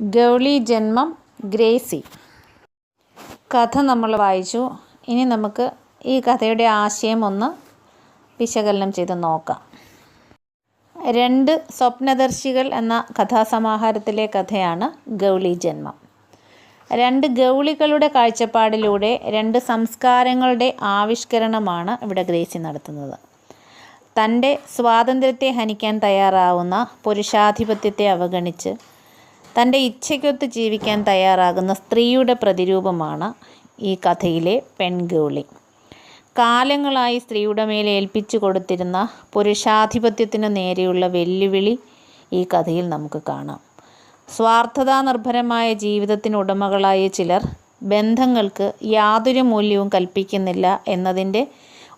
ഗൗളി ജന്മം ഗ്രേസി. കഥ നമ്മൾ വായിച്ചു. ഇനി നമുക്ക് ഈ കഥയുടെ ആശയം ഒന്ന് വിശകലനം ചെയ്ത് നോക്കാം. രണ്ട് സ്വപ്നദർശികൾ എന്ന കഥാസമാഹാരത്തിലെ കഥയാണ് ഗൗളി ജന്മം. രണ്ട് ഗൗളികളുടെ കാഴ്ചപ്പാടിലൂടെ രണ്ട് സംസ്കാരങ്ങളുടെ ആവിഷ്കരണമാണ് ഇവിടെ ഗ്രേസി നടത്തുന്നത്. തന്റെ സ്വാതന്ത്ര്യത്തെ ഹനിക്കാൻ തയ്യാറാവുന്ന പുരുഷാധിപത്യത്തെ അവഗണിച്ച് തന്റെ ഇച്ഛയ്ക്കൊത്ത് ജീവിക്കാൻ തയ്യാറാകുന്ന സ്ത്രീയുടെ പ്രതിരൂപമാണ് ഈ കഥയിലെ പെൺഗൗളി. കാലങ്ങളായി സ്ത്രീയുടെ മേൽ ഏൽപ്പിച്ചു കൊടുത്തിരുന്ന പുരുഷാധിപത്യത്തിന് നേരെയുള്ള വെല്ലുവിളി ഈ കഥയിൽ നമുക്ക് കാണാം. സ്വാർത്ഥതാ നിർഭരമായ ജീവിതത്തിന് ഉടമകളായ ചിലർ ബന്ധങ്ങൾക്ക് യാതൊരു മൂല്യവും കൽപ്പിക്കുന്നില്ല എന്നതിന്റെ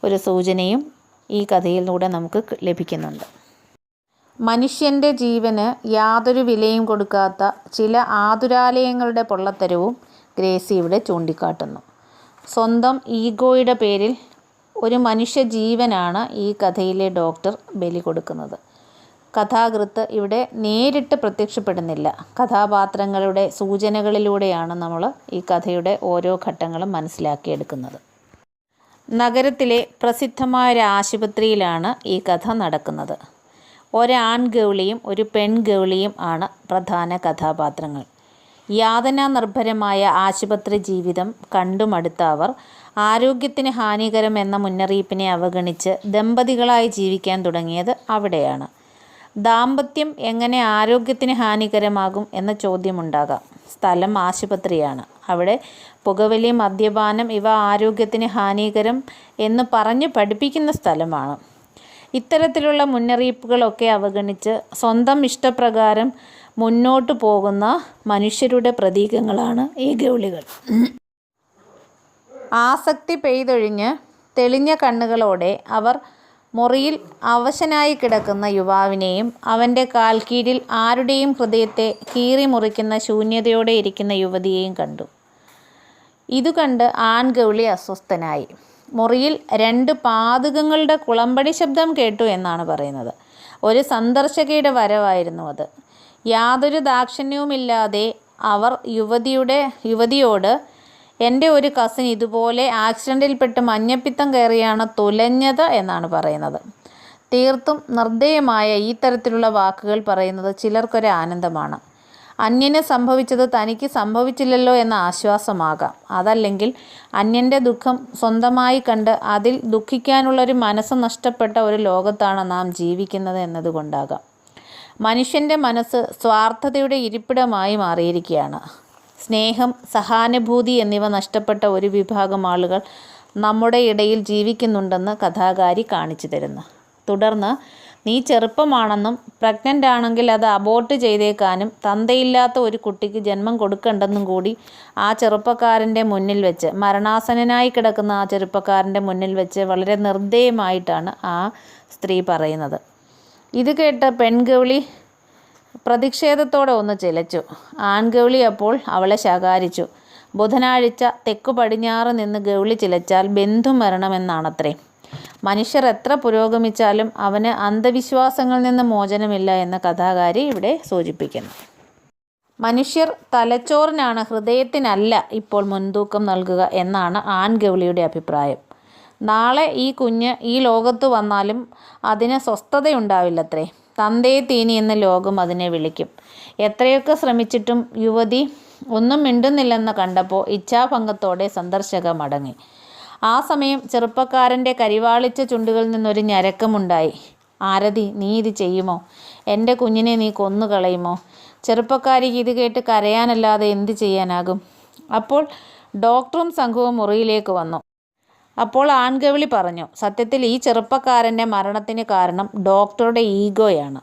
ഒരു സൂചനയും ഈ കഥയിലൂടെ നമുക്ക് ലഭിക്കുന്നുണ്ട്. മനുഷ്യന്റെ ജീവന് യാതൊരു വിലയും കൊടുക്കാത്ത ചില ആതുരാലയങ്ങളുടെ പൊള്ളത്തരവും ഗ്രേസി ഇവിടെ ചൂണ്ടിക്കാട്ടുന്നു. സ്വന്തം ഈഗോയുടെ പേരിൽ ഒരു മനുഷ്യ ജീവനാണ് ഈ കഥയിലെ ഡോക്ടർ ബലി കൊടുക്കുന്നത്. കഥാകൃത്ത് ഇവിടെ നേരിട്ട് പ്രത്യക്ഷപ്പെടുന്നില്ല. കഥാപാത്രങ്ങളുടെ സൂചനകളിലൂടെയാണ് നമ്മൾ ഈ കഥയുടെ ഓരോ ഘട്ടങ്ങളും മനസ്സിലാക്കിയെടുക്കുന്നത്. നഗരത്തിലെ പ്രസിദ്ധമായ ഒരു ആശുപത്രിയിലാണ് ഈ കഥ നടക്കുന്നത്. ഒരാൺഗൗളിയും ഒരു പെൺഗൗളിയും ആണ് പ്രധാന കഥാപാത്രങ്ങൾ. യാതനാ നിർഭരമായ ആശുപത്രി ജീവിതം കണ്ടുമടുത്ത അവർ ആരോഗ്യത്തിന് ഹാനികരം എന്ന മുന്നറിയിപ്പിനെ അവഗണിച്ച് ദമ്പതികളായി ജീവിക്കാൻ തുടങ്ങിയത് അവിടെയാണ്. ദാമ്പത്യം എങ്ങനെ ആരോഗ്യത്തിന് ഹാനികരമാകും എന്ന ചോദ്യമുണ്ടാകാം. സ്ഥലം ആശുപത്രിയാണ്. അവിടെ പുകവലി മദ്യപാനം ഇവ ആരോഗ്യത്തിന് ഹാനികരം എന്ന് പറഞ്ഞ് പഠിപ്പിക്കുന്ന സ്ഥലമാണ്. ഇത്തരത്തിലുള്ള മുന്നറിയിപ്പുകളൊക്കെ അവഗണിച്ച് സ്വന്തം ഇഷ്ടപ്രകാരം മുന്നോട്ട് പോകുന്ന മനുഷ്യരുടെ പ്രതീകങ്ങളാണ് ഈ ഗൗളികൾ. ആസക്തി പെയ്തൊഴിഞ്ഞ് തെളിഞ്ഞ കണ്ണുകളോടെ അവർ മുറിയിൽ അവശനായി കിടക്കുന്ന യുവാവിനെയും അവന്റെ കാൽക്കീഴിൽ ആരുടെയും ഹൃദയത്തെ കീറി മുറിക്കുന്ന ശൂന്യതയോടെ ഇരിക്കുന്ന യുവതിയെയും കണ്ടു. ഇതു കണ്ട് ആൺഗൗളി അസ്വസ്ഥനായി. മുറിയിൽ രണ്ട് പാതകങ്ങളുടെ കുളമ്പടി ശബ്ദം കേട്ടു എന്നാണ് പറയുന്നത്. ഒരു സന്ദർശകയുടെ വരവായിരുന്നു അത്. യാതൊരു ദാക്ഷിണ്യവുമില്ലാതെ അവർ യുവതിയുടെ യുവതിയോട് എന്റെ ഒരു കസിൻ ഇതുപോലെ ആക്സിഡന്റിൽപ്പെട്ട് മഞ്ഞപ്പിത്തം കയറിയാണ് തുലഞ്ഞത് എന്നാണ് പറയുന്നത്. തീർത്തും നിർദ്ദയമായ ഈ തരത്തിലുള്ള വാക്കുകൾ പറയുന്നത് ചിലർക്കൊരു ആനന്ദമാണ്. അന്യന് സംഭവിച്ചത് തനിക്ക് സംഭവിച്ചില്ലല്ലോ എന്ന ആശ്വാസമാകാം. അതല്ലെങ്കിൽ അന്യന്റെ ദുഃഖം സ്വന്തമായി കണ്ട് അതിൽ ദുഃഖിക്കാനുള്ളൊരു മനസ്സ് നഷ്ടപ്പെട്ട ഒരു ലോകത്താണ് നാം ജീവിക്കുന്നത് എന്നതുകൊണ്ടാകാം. മനുഷ്യന്റെ മനസ്സ് സ്വാർത്ഥതയുടെ ഇരിപ്പിടമായി മാറിയിരിക്കുകയാണ്. സ്നേഹം സഹാനുഭൂതി എന്നിവ നഷ്ടപ്പെട്ട ഒരു വിഭാഗം ആളുകൾ നമ്മുടെ ഇടയിൽ ജീവിക്കുന്നുണ്ടെന്ന് കഥാകാരി കാണിച്ചു തരുന്നു. തുടർന്ന് നീ ചെറുപ്പമാണെന്നും പ്രഗ്നന്റ് ആണെങ്കിൽ അത് അബോർട്ട് ചെയ്തേക്കാനും തന്തയില്ലാത്ത ഒരു കുട്ടിക്ക് ജന്മം കൊടുക്കണ്ടെന്നും കൂടി ആ ചെറുപ്പക്കാരന്റെ മുന്നിൽ വെച്ച് മരണാസനനായി കിടക്കുന്ന ആ ചെറുപ്പക്കാരന്റെ മുന്നിൽ വെച്ച് വളരെ നിർദ്ദയമായിട്ടാണ് ആ സ്ത്രീ പറയുന്നത്. ഇത് കേട്ട് പെൺഗൗളി പ്രതിഷേധത്തോടെ ഒന്ന് ചിലച്ചു. ആൺഗൗളി അപ്പോൾ അവളെ ശകാരിച്ചു. ബുധനാഴ്ച തെക്കു പടിഞ്ഞാറ് നിന്ന് ഗൗളി ചിലച്ചാൽ ബന്ധു മരണമെന്നാണത്രേ. മനുഷ്യർ എത്ര പുരോഗമിച്ചാലും അവന് അന്ധവിശ്വാസങ്ങളിൽ നിന്ന് മോചനമില്ല എന്ന കഥാകാരി ഇവിടെ സൂചിപ്പിക്കുന്നു. മനുഷ്യർ തലച്ചോറിനാണ് ഹൃദയത്തിനല്ല ഇപ്പോൾ മുൻതൂക്കം നൽകുക എന്നാണ് ആൺഗൗളിയുടെ അഭിപ്രായം. നാളെ ഈ കുഞ്ഞ് ഈ ലോകത്ത് വന്നാലും അതിന് സ്വസ്ഥതയുണ്ടാവില്ലത്രേ. തന്തേ തീനി എന്ന ലോകം അതിനെ വിളിക്കും. എത്രയൊക്കെ ശ്രമിച്ചിട്ടും യുവതി ഒന്നും മിണ്ടുന്നില്ലെന്ന് കണ്ടപ്പോൾ ഇച്ഛാഭംഗത്തോടെ സന്ദർശക മടങ്ങി ആ സമയം ചെറുപ്പക്കാരന്റെ കരിവാളിച്ച ചുണ്ടുകളിൽ നിന്നൊരു ഞരക്കമുണ്ടായി. ആരതി നീ ഇത് ചെയ്യുമോ? എന്റെ കുഞ്ഞിനെ നീ കൊന്നു കളയുമോ ചെറുപ്പക്കാരിക്ക് ഇത് കേട്ട് കരയാനല്ലാതെ എന്ത് ചെയ്യാനാകും? അപ്പോൾ ഡോക്ടറും സംഘവും മുറിയിലേക്ക് വന്നു. അപ്പോൾ ആൺകവിളി പറഞ്ഞു സത്യത്തിൽ ഈ ചെറുപ്പക്കാരന്റെ മരണത്തിന് കാരണം ഡോക്ടറുടെ ഈഗോയാണ്.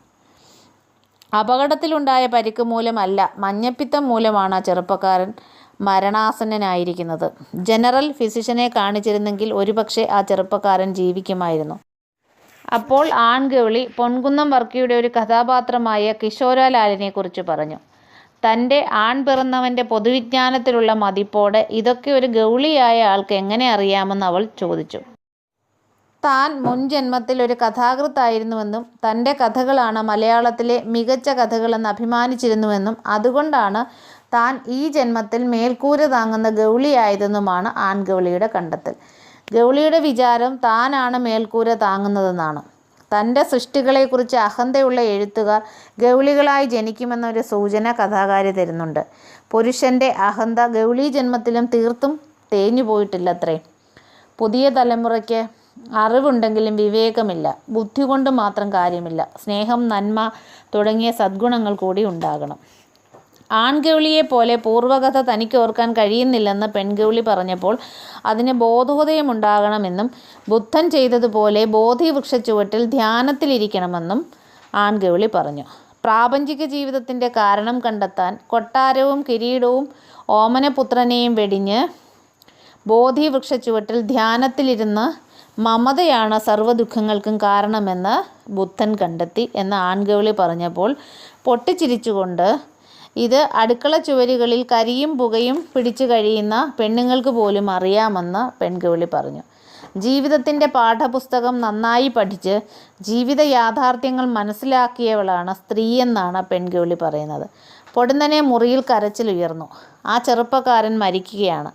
അപകടത്തിലുണ്ടായ പരിക്ക് മൂലമല്ല മഞ്ഞപ്പിത്തം മൂലമാണ് ആ ചെറുപ്പക്കാരൻ മരണാസന്നനായിരിക്കുന്നത്. ജനറൽ ഫിസിഷ്യനെ കാണിച്ചിരുന്നെങ്കിൽ ഒരുപക്ഷെ ആ ചെറുപ്പക്കാരൻ ജീവിക്കുമായിരുന്നു. അപ്പോൾ ആൺകേളി പൊൻകുന്നം വർക്കിയുടെ ഒരു കഥാപാത്രമായ കിഷോരലാലിനെ കുറിച്ച് പറഞ്ഞു. തന്റെ ആൺ പിറന്നവന്റെ പൊതുവിജ്ഞാനത്തിലുള്ള മതിപ്പോടെ ഇതൊക്കെ ഒരു ഗൗളിയായ ആൾക്ക് എങ്ങനെ അറിയാമെന്ന് അവൾ ചോദിച്ചു. താൻ മുൻ ജന്മത്തിൽ ഒരു കഥാകൃത്തായിരുന്നുവെന്നും തന്റെ കഥകളാണ് മലയാളത്തിലെ മികച്ച കഥകളെന്ന് അഭിമാനിച്ചിരുന്നുവെന്നും അതുകൊണ്ടാണ് താൻ ഈ ജന്മത്തിൽ മേൽക്കൂര താങ്ങുന്ന ഗൗളിയായതെന്നുമാണ് ആൺഗൗളിയുടെ കണ്ടെത്തൽ. ഗൗളിയുടെ വിചാരം താനാണ് മേൽക്കൂര താങ്ങുന്നതെന്നാണ്. തന്റെ സൃഷ്ടികളെക്കുറിച്ച് അഹന്തയുള്ള എഴുത്തുകാർ ഗൗളികളായി ജനിക്കുമെന്നൊരു സൂചന കഥാകാരി തരുന്നുണ്ട്. പുരുഷന്റെ അഹന്ത ഗൗളി ജന്മത്തിലും തീർത്തും തേഞ്ഞു പോയിട്ടില്ലത്രേ. പുതിയ തലമുറയ്ക്ക് അറിവുണ്ടെങ്കിലും വിവേകമില്ല. ബുദ്ധി കൊണ്ട് മാത്രം കാര്യമില്ല. സ്നേഹം നന്മ തുടങ്ങിയ സദ്ഗുണങ്ങൾ കൂടി ഉണ്ടാകണം. ആൺഗൗളിയെ പോലെ പൂർവകഥ തനിക്ക് ഓർക്കാൻ കഴിയുന്നില്ലെന്ന് പെൺഗൗളി പറഞ്ഞപ്പോൾ അതിന് ബോധോദയമുണ്ടാകണമെന്നും ബുദ്ധൻ ചെയ്തതുപോലെ ബോധിവൃക്ഷ ചുവട്ടിൽ ധ്യാനത്തിലിരിക്കണമെന്നും ആൺഗൗളി പറഞ്ഞു. പ്രാപഞ്ചിക ജീവിതത്തിന്റെ കാരണം കണ്ടെത്താൻ കൊട്ടാരവും കിരീടവും ഓമനപുത്രനെയും വെടിഞ്ഞ് ബോധിവൃക്ഷ ചുവട്ടിൽ ധ്യാനത്തിലിരുന്ന് മമതയാണ് സർവദുഃഖങ്ങൾക്കും കാരണമെന്ന് ബുദ്ധൻ കണ്ടെത്തി എന്ന് ആൺഗൗളി പറഞ്ഞപ്പോൾ പൊട്ടിച്ചിരിച്ചുകൊണ്ട് ഇത് അടുക്കള ചുവരുകളിൽ കരിയും പുകയും പിടിച്ചു കഴിയുന്ന പെണ്ണുങ്ങൾക്ക് പോലും അറിയാമെന്ന് പെൺകിളി പറഞ്ഞു. ജീവിതത്തിന്റെ പാഠപുസ്തകം നന്നായി പഠിച്ച് ജീവിത യാഥാർത്ഥ്യങ്ങൾ മനസ്സിലാക്കിയവളാണ് സ്ത്രീയെന്നാണ് പെൺകിളി പറയുന്നത്. പൊടുന്നനെ മുറിയിൽ കരച്ചിലുയർന്നു ആ ചെറുപ്പക്കാരൻ മരിക്കുകയാണ്.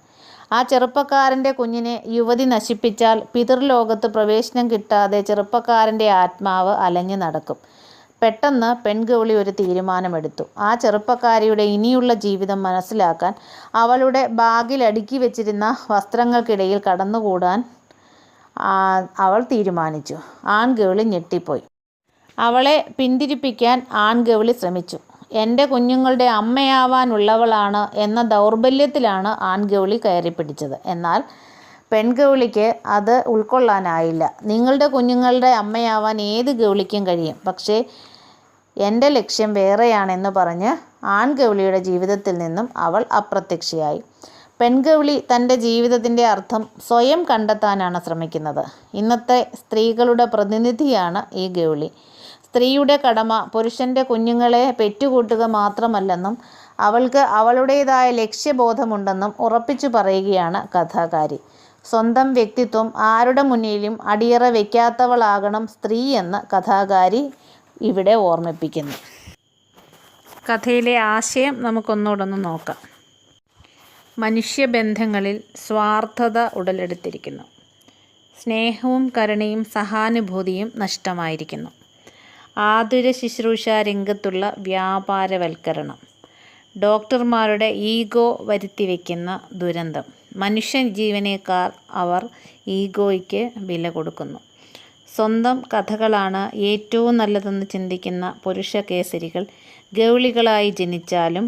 ആ ചെറുപ്പക്കാരന്റെ കുഞ്ഞിനെ യുവതി നശിപ്പിച്ചാൽ പിതൃലോകത്ത് പ്രവേശനം കിട്ടാതെ ചെറുപ്പക്കാരന്റെ ആത്മാവ് അലഞ്ഞു നടക്കും. പെട്ടെന്ന് പെൺഗൗളി ഒരു തീരുമാനമെടുത്തു. ആ ചെറുപ്പക്കാരിയുടെ ഇനിയുള്ള ജീവിതം മനസ്സിലാക്കാൻ അവളുടെ ബാഗിൽ അടുക്കി വെച്ചിരുന്ന വസ്ത്രങ്ങൾക്കിടയിൽ കടന്നുകൂടാൻ അവൾ തീരുമാനിച്ചു. ആൺഗൗളി ഞെട്ടിപ്പോയി. അവളെ പിന്തിരിപ്പിക്കാൻ ആൺഗൗളി ശ്രമിച്ചു. എന്റെ കുഞ്ഞുങ്ങളുടെ അമ്മയാവാനുള്ളവളാണ് എന്ന ദൗർബല്യത്തിലാണ് ആൺഗൗളി കയറിപ്പിടിച്ചത്. എന്നാൽ പെൺഗൗളിക്ക് അത് ഉൾക്കൊള്ളാനായില്ല. നിങ്ങളുടെ കുഞ്ഞുങ്ങളുടെ അമ്മയാവാൻ ഏത് ഗൗളിക്കും കഴിയും. പക്ഷേ എന്റെ ലക്ഷ്യം വേറെയാണെന്ന് പറഞ്ഞ് ആൺഗൗളിയുടെ ജീവിതത്തിൽ നിന്നും അവൾ അപ്രത്യക്ഷയായി. പെൺഗൗളി തന്റെ ജീവിതത്തിന്റെ അർത്ഥം സ്വയം കണ്ടെത്താനാണ് ശ്രമിക്കുന്നത്. ഇന്നത്തെ സ്ത്രീകളുടെ പ്രതിനിധിയാണ് ഈ ഗൗളി. സ്ത്രീയുടെ കടമ പുരുഷന്റെ കുഞ്ഞുങ്ങളെ പെറ്റുകൂട്ടുക മാത്രമല്ലെന്നും അവൾക്ക് അവളുടേതായ ലക്ഷ്യബോധമുണ്ടെന്നും ഉറപ്പിച്ചു പറയുകയാണ് കഥാകാരി. സ്വന്തം വ്യക്തിത്വം ആരുടെ മുന്നിലും അടിയറ വയ്ക്കാത്തവളാകണം സ്ത്രീ എന്ന് കഥാകാരി ഇവിടെ ഓർമ്മിപ്പിക്കുന്നു. കഥയിലെ ആശയം നമുക്കൊന്നുകൂടൊന്ന് നോക്കാം. മനുഷ്യബന്ധങ്ങളിൽ സ്വാർത്ഥത ഉടലെടുത്തിരിക്കുന്നു. സ്നേഹവും കരുണയും സഹാനുഭൂതിയും നഷ്ടമായിരിക്കുന്നു. ആതുര ശുശ്രൂഷ രംഗത്തുള്ള വ്യാപാരവൽക്കരണം. ഡോക്ടർമാരുടെ ഈഗോ വരുത്തിവെക്കുന്ന ദുരന്തം. മനുഷ്യ ജീവനേക്കാൾ അവർ ഈഗോയ്ക്ക് വില കൊടുക്കുന്നു. സ്വന്തം കഥകളാണ് ഏറ്റവും നല്ലതെന്ന് ചിന്തിക്കുന്ന പുരുഷ കേസരികൾ ഗൗളികളായി ജനിച്ചാലും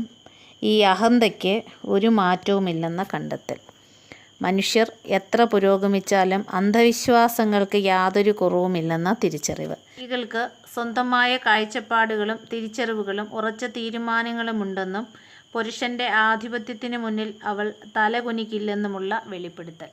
ഈ അഹന്തയ്ക്ക് ഒരു മാറ്റവുമില്ലെന്ന കണ്ടെത്തൽ. മനുഷ്യർ എത്ര പുരോഗമിച്ചാലും അന്ധവിശ്വാസങ്ങൾക്ക് യാതൊരു കുറവുമില്ലെന്ന തിരിച്ചറിവ്. സ്ത്രീകൾക്ക് സ്വന്തമായ കാഴ്ചപ്പാടുകളും തിരിച്ചറിവുകളും ഉറച്ച തീരുമാനങ്ങളുമുണ്ടെന്നും പുരുഷന്റെ ആധിപത്യത്തിന് മുന്നിൽ അവൾ തലകുനിക്കില്ലെന്നുമുള്ള വെളിപ്പെടുത്തൽ.